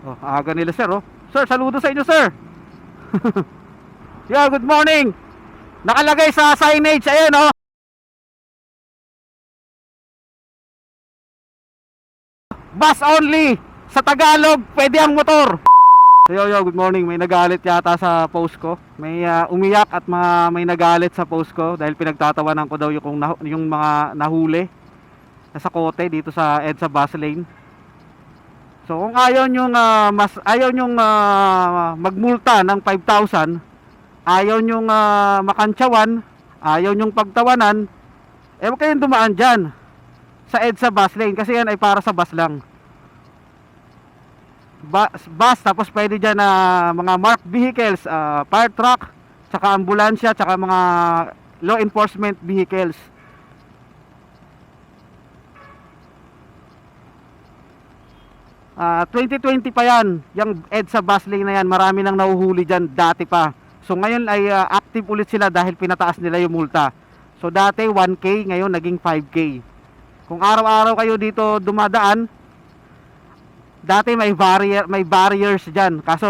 Oh, aga nila sir oh. Sir, saludo sa inyo sir. yeah, good morning. Nakalagay sa signage ayan oh. Bus only. Sa Tagalog, pwede ang motor. Yo, yo, good morning. May nagalit yata sa post ko. May ah, umiyak at mga may nagalit sa post ko dahil pinagtatawanan ko daw yung, yung mga nahuli sa kote dito sa EDSA bus lane. So kung ayaw nyo mas ayaw nyo magmulta ng 5,000, ayaw nyo makantsawan, ayaw nyo pagtawanan, eh huwag kayong dumaan dyan sa EDSA bus lane kasi yan ay para sa bus lang. Bus, bus tapos pwede dyan na mga marked vehicles, ah, fire truck, tsaka ambulansya, tsaka mga law enforcement vehicles. Ah, 2020 pa yan, yung EDSA bus lane na yan, marami nang nahuhuli dyan dati pa. So ngayon ay ah, active ulit sila dahil pinataas nila yung multa. So dati 1K, ngayon naging 5K. Kung araw-araw kayo dito dumadaan, dati may barrier, may barriers diyan. Kaso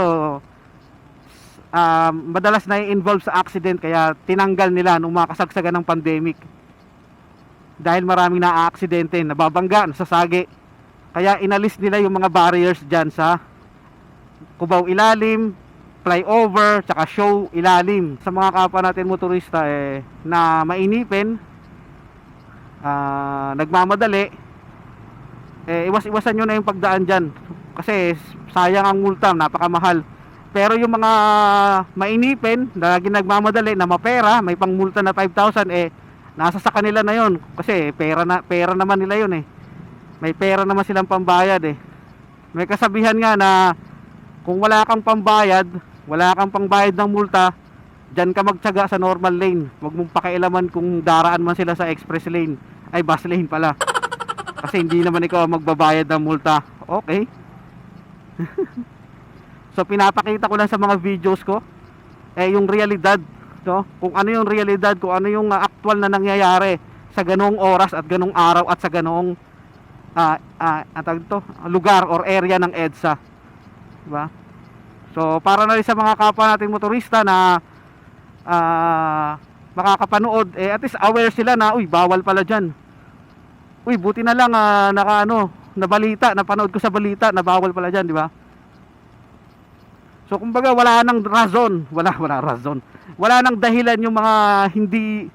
ah, madalas na involve sa accident kaya tinanggal nila nung makasagsagan ng pandemic. Dahil maraming na-aksidente, nababangga, nasasagi. Kaya inalis nila yung mga barriers dyan sa Cubao Ilalim, flyover, tsaka show ilalim. Sa mga kapwa natin motorista eh, na mainipin, ah, nagmamadali, eh, iwas-iwasan nyo na yung pagdaan dyan. Kasi sayang ang multa, napakamahal. Pero yung mga mainipin, na lagi nagmamadali, na mapera, may pangmulta na 5,000, eh, nasa sa kanila na yon Kasi pera, na, pera naman nila yun eh may pera naman silang pambayad eh. May kasabihan nga na kung wala kang pambayad, wala kang pangbayad ng multa, diyan ka magtiyaga sa normal lane. Huwag mong pakialaman kung daraan man sila sa express lane. Ay, bus lane pala. Kasi hindi naman ikaw magbabayad ng multa. Okay. so pinapakita ko lang sa mga videos ko eh yung realidad, no? Kung ano yung realidad, kung ano yung actual na nangyayari sa ganong oras at ganong araw at sa ganong ah ah ang tawag dito, lugar or area ng EDSA. Diba? So, para na rin sa mga kapwa nating motorista na ah makakapanood, eh at least aware sila na, uy, bawal pala dyan. Uy, buti na lang ah, naka ano, na balita, napanood ko sa balita na bawal pala dyan, di ba? So, kumbaga, wala nang razon. Wala, wala razon. Wala nang dahilan yung mga hindi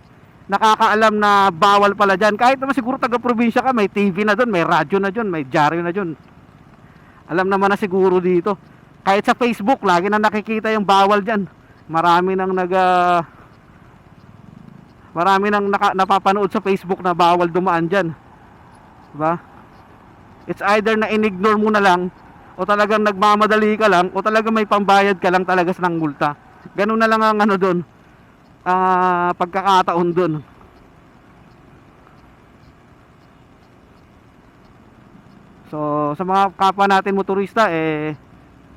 nakakaalam na bawal pala dyan. Kahit naman siguro taga-probinsya ka, may TV na doon, may radyo na doon, may dyaryo na doon. Alam naman na siguro dito. Kahit sa Facebook, lagi na nakikita yung bawal dyan. Marami nang nag... ah, marami nang naka, napapanood sa Facebook na bawal dumaan dyan. Diba? It's either na inignore mo na lang, o talagang nagmamadali ka lang, o talagang may pambayad ka lang talaga sa ng multa. Ganun na lang ang ano doon ah pagkakataon dun. So, sa mga kapwa natin motorista, eh,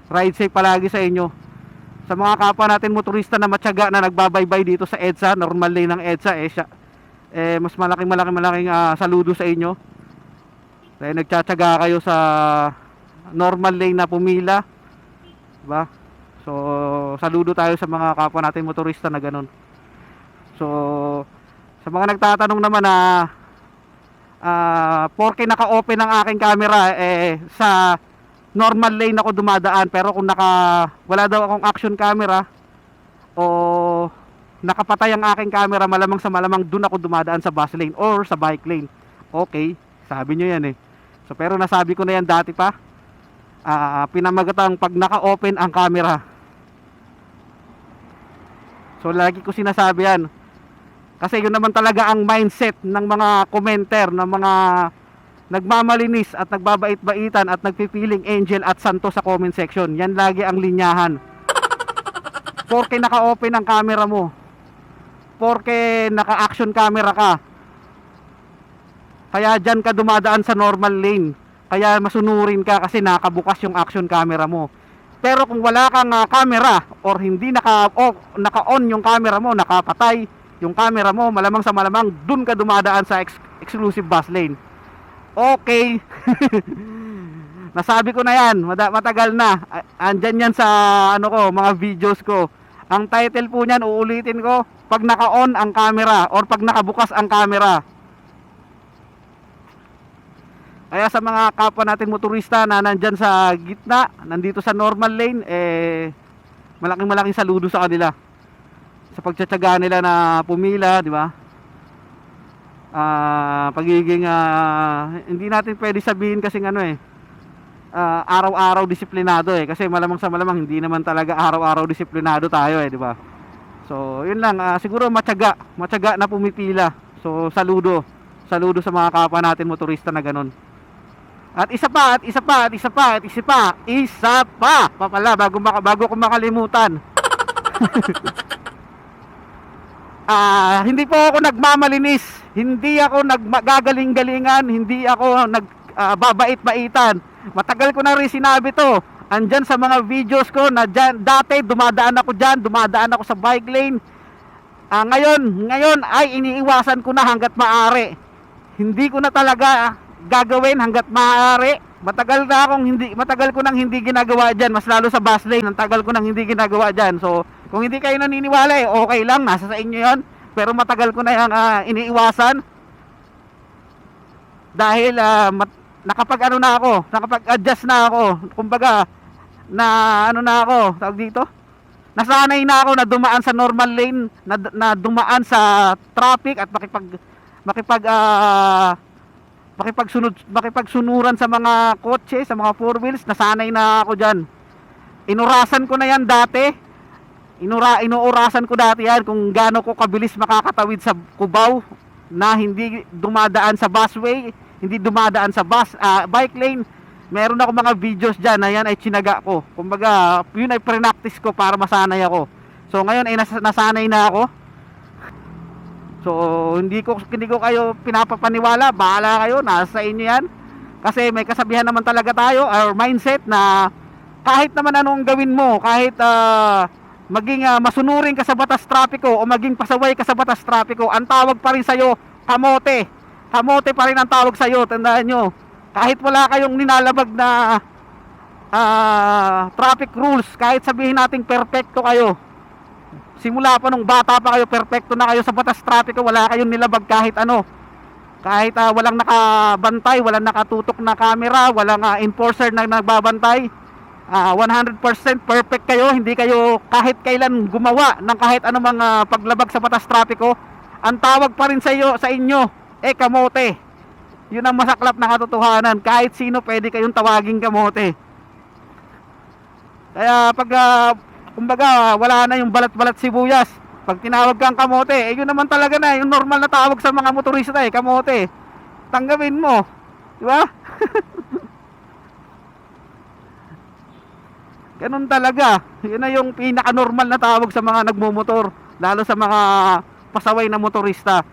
ride safe palagi sa inyo. Sa mga kapwa natin motorista na matyaga na nagbabaybay dito sa EDSA, normal lane ng EDSA, eh, siya, eh mas malaking malaking malaking ah, saludo sa inyo. Dahil nagtsatsaga kayo sa normal lane na pumila. Diba? So, saludo tayo sa mga kapwa natin motorista na ganun. So, sa mga nagtatanong naman na ah porke naka-open ang aking camera eh sa normal lane ako dumadaan pero kung naka wala daw akong action camera o nakapatay ang aking camera malamang sa malamang dun ako dumadaan sa bus lane or sa bike lane. Okay, sabi nyo yan eh. So pero nasabi ko na yan dati pa. Ah, pinamagatang pag naka-open ang camera. So lagi ko sinasabi yan. Kasi yun naman talaga ang mindset ng mga commenter, ng mga nagmamalinis at nagbabait-baitan at nagpipiling angel at santo sa comment section. Yan lagi ang linyahan. Porke naka-open ang camera mo. Porke naka-action camera ka. Kaya dyan ka dumadaan sa normal lane. Kaya masunurin ka kasi nakabukas yung action camera mo. Pero kung wala kang ah, camera or hindi naka o, naka-on yung camera mo, nakapatay yung camera mo, malamang sa malamang dun ka dumadaan sa ex- exclusive bus lane. Okay. Nasabi ko na yan, matagal na. Andyan yan sa ano ko, mga videos ko. Ang title po niyan, uulitin ko, pag naka-on ang camera or pag nakabukas ang camera. Kaya sa mga kapwa natin motorista na nandyan sa gitna, nandito sa normal lane, eh, malaking malaking saludo sa kanila. Sa pagtsatsaga nila na pumila, di ba? Ah, pagiging, ah, hindi natin pwede sabihin kasi ano eh, ah, araw-araw disiplinado eh. Kasi malamang sa malamang, hindi naman talaga araw-araw disiplinado tayo eh, di ba? So, yun lang, ah, siguro matyaga, matyaga na pumipila. So, saludo. Saludo sa mga kapwa natin motorista na ganun. At isa pa, at isa pa, at isa pa, at isa pa, isa pa, pa pala, bago, bago ko makalimutan. Ah, hindi po ako nagmamalinis. Hindi ako naggagaling-galingan, hindi ako nagbabait-baitan. Matagal ko na rin sinabi to. Andyan sa mga videos ko na dyan, dati dumadaan ako dyan, dumadaan ako sa bike lane. Ah, ngayon, ngayon ay iniiwasan ko na hanggat maaari. Hindi ko na talaga gagawin hanggat maaari. Matagal na akong hindi matagal ko nang hindi ginagawa diyan, mas lalo sa bus lane, ang tagal ko nang hindi ginagawa diyan. So, kung hindi kayo naniniwala, eh, okay lang, nasa sa inyo 'yon. Pero matagal ko na yang ah, iniiwasan. Dahil ah, mat- nakapag ano na ako, nakapag-adjust na ako. Kumbaga, na ano na ako, tawag dito? Nasanay na ako na dumaan sa normal lane, na, na dumaan sa traffic at makipag makipag ah, makipagsunod makipagsunuran sa mga kotse, sa mga four wheels, nasanay na ako diyan. Inurasan ko na yan dati. Inura inuurasan ko dati yan kung gaano ko kabilis makakatawid sa Cubao na hindi dumadaan sa busway, hindi dumadaan sa bus ah, bike lane. Meron ako mga videos diyan na yan ay chinaga ko. Kumbaga, yun ay pre-practice ko para masanay ako. So ngayon ay nas- nasanay na ako. So, hindi ko hindi ko kayo pinapapaniwala, bahala kayo, nasa inyo 'yan. Kasi may kasabihan naman talaga tayo or mindset na kahit naman anong gawin mo, kahit ah, maging ah, masunurin ka sa batas trapiko o maging pasaway ka sa batas trapiko, ang tawag pa rin sa'yo, kamote. Kamote pa rin ang tawag sa'yo, tandaan nyo. Kahit wala kayong nilalabag na ah, traffic rules, kahit sabihin nating perfecto kayo, simula pa nung bata pa kayo, perfecto na kayo sa batas trapiko, wala kayong nilabag kahit ano. Kahit ah, walang nakabantay, walang nakatutok na camera, walang ah, enforcer na nagbabantay. Ah, 100% perfect kayo, hindi kayo kahit kailan gumawa ng kahit anong mga paglabag sa batas trapiko. Ang tawag pa rin sa iyo, sa inyo, eh kamote. Yun ang masaklap na katotohanan. Kahit sino pwede kayong tawaging kamote. Kaya pag ah, kumbaga wala na yung balat-balat sibuyas. Pag tinawag kang kamote, eh yun naman talaga na yung normal na tawag sa mga motorista eh, kamote. Tanggapin mo. Di ba? Ganun talaga. Yun na yung pinaka-normal na tawag sa mga nagmumotor, lalo sa mga pasaway na motorista.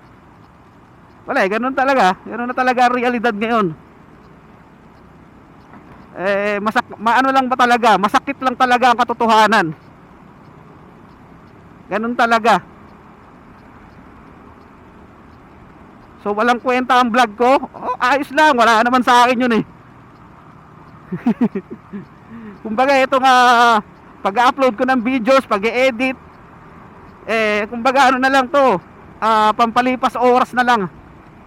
Wala eh, ganun talaga. Ganun na talaga ang realidad ngayon. Eh, masak maano lang ba talaga? Masakit lang talaga ang katotohanan. Ganun talaga. So walang kwenta ang vlog ko. Oh, ayos lang, wala naman sa akin 'yun eh. kumbaga ito nga pag-upload ko ng videos, pag-edit eh kumbaga ano na lang 'to, ah, pampalipas oras na lang.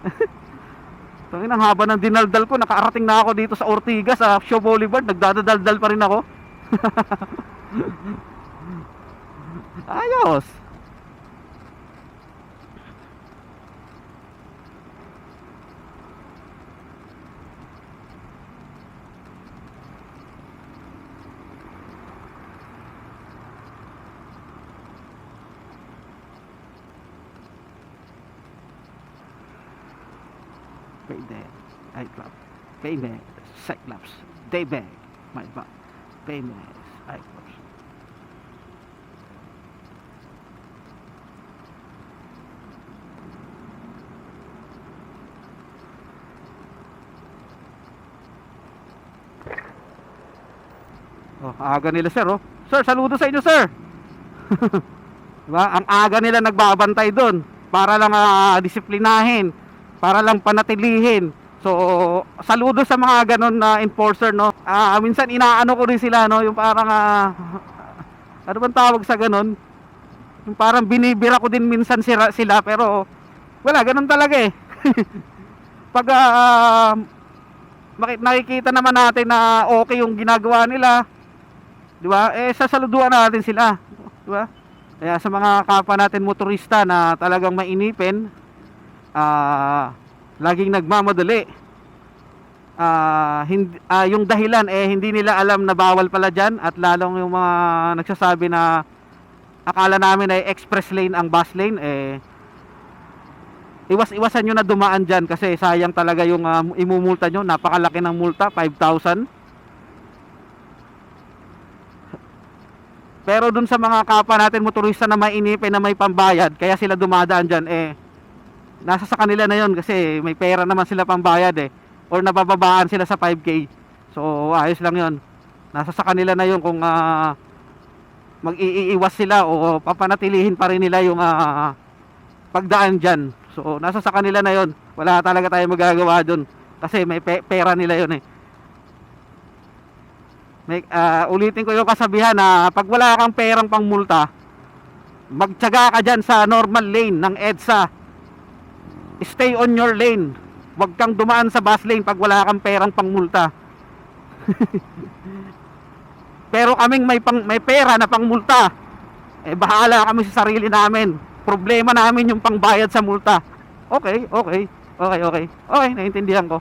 Tangin ang haba ng dinaldal ko, nakaarating na ako dito sa Ortigas sa Show Boulevard, nagdadaldal pa rin ako. Ayos. Payday, iClub, Payday, Cyclops, Daybag, my bad, Payday, iClubs. Oh, aga nila sir, oh. Sir, saludo sa inyo, sir. diba? Ang aga nila nagbabantay doon para lang ah, disiplinahin, para lang panatilihin So, saludo sa mga ganon na enforcer, no? Ah, minsan inaano ko rin sila, no? Yung parang, ah, ano bang tawag sa ganon? Yung parang binibira ko din minsan sila, sila pero wala, ganon talaga eh. Pag maki- nakikita naman natin na okay yung ginagawa nila, di ba? Eh, sasaluduan natin sila, di ba? Kaya sa mga kapwa natin motorista na talagang mainipin, ah, laging nagmamadali. Ah, hindi, ah, yung dahilan eh hindi nila alam na bawal pala diyan at lalong yung mga nagsasabi na akala namin ay express lane ang bus lane eh iwas-iwasan nyo na dumaan dyan kasi sayang talaga yung ah, imumulta nyo napakalaki ng multa 5,000 pero dun sa mga kapwa natin motorista na mainipin na may pambayad kaya sila dumadaan dyan eh nasa sa kanila na yon kasi may pera naman sila pambayad eh. Or nabababaan sila sa 5k so ayos lang yon nasa sa kanila na yon kung ah, mag-iiwas sila o papanatilihin pa rin nila yung ah, pagdaan dyan. So nasa sa kanila na yon wala talaga tayo magagawa dun. Kasi may pe- pera nila yon eh. May, ah, ulitin ko yung kasabihan na pag wala kang perang pangmulta magtyaga ka dyan sa normal lane ng EDSA stay on your lane. Huwag kang dumaan sa bus lane pag wala kang perang pangmulta. Pero kaming may pang may pera na pangmulta. Eh bahala kami sa sarili namin. Problema namin yung pangbayad sa multa. Okay, okay. Okay, okay. Okay, naiintindihan ko.